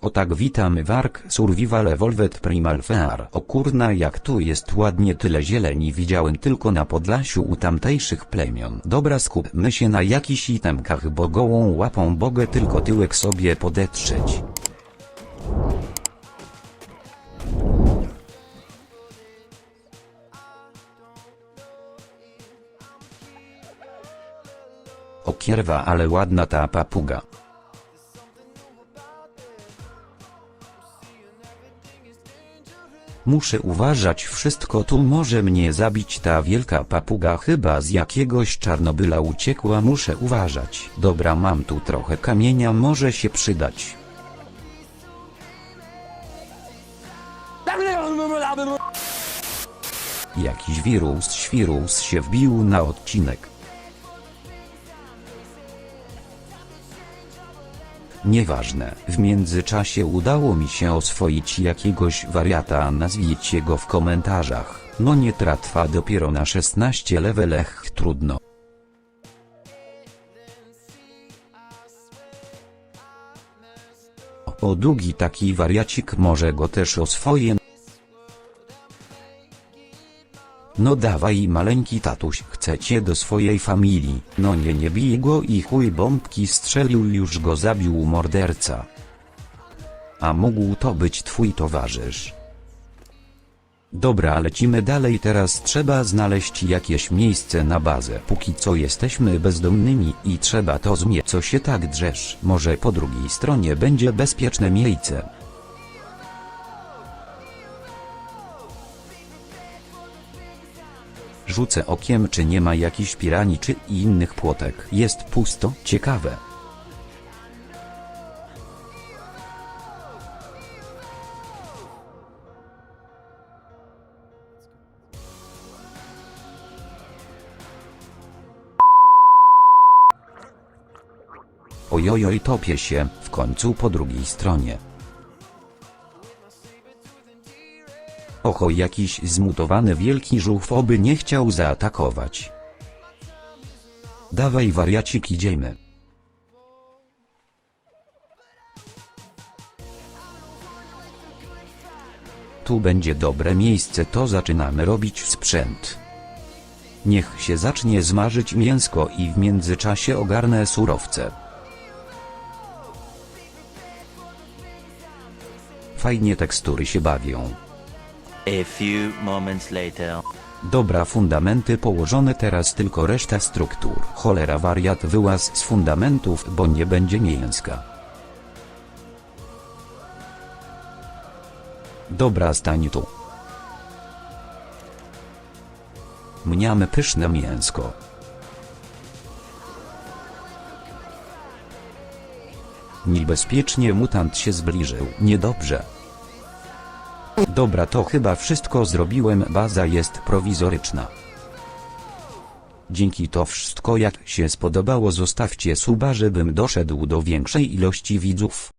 O tak witamy Wark Survival Evolved Primal Fear. O kurna jak tu jest ładnie tyle zieleni widziałem tylko na Podlasiu u tamtejszych plemion. Dobra skupmy się na jakichś itemkach bo gołą łapą mogę tylko tyłek sobie podetrzeć. O kierwa ale ładna ta papuga. Muszę uważać wszystko tu może mnie zabić ta wielka papuga chyba z jakiegoś Czarnobyla uciekła muszę uważać. Dobra mam tu trochę kamienia może się przydać. Jakiś wirus świrus się wbił na odcinek. Nieważne, w międzyczasie udało mi się oswoić jakiegoś wariata nazwijcie go w komentarzach. No nie trwa dopiero na 16 levelech trudno. O długi taki wariacik może go też oswoję. No dawaj maleńki tatuś chcecie do swojej familii. No nie nie bij go i chuj bombki strzelił już go zabił morderca. A mógł to być twój towarzysz. Dobra lecimy dalej teraz trzeba znaleźć jakieś miejsce na bazę póki co jesteśmy bezdomnymi i trzeba to zmieć co się tak drzesz może po drugiej stronie będzie bezpieczne miejsce. Rzucę okiem czy nie ma jakichś pirani czy innych płotek. Jest pusto, ciekawe. Ojojoj topię się, w końcu po drugiej stronie. Oho jakiś zmutowany wielki żółw oby nie chciał zaatakować. Dawaj wariacik idziemy. Tu będzie dobre miejsce to zaczynamy robić sprzęt. Niech się zacznie zmarzyć mięsko i w międzyczasie ogarnę surowce. Fajnie tekstury się bawią. A few moments later. Dobra fundamenty położone teraz tylko reszta struktur. Cholera wariat wyłaz z fundamentów bo nie będzie mięska. Dobra stań tu. Mniamy pyszne mięsko. Niebezpiecznie mutant się zbliżył. Niedobrze. Dobra to chyba wszystko zrobiłem baza jest prowizoryczna. Dzięki to wszystko jak się spodobało zostawcie suba żebym doszedł do większej ilości widzów.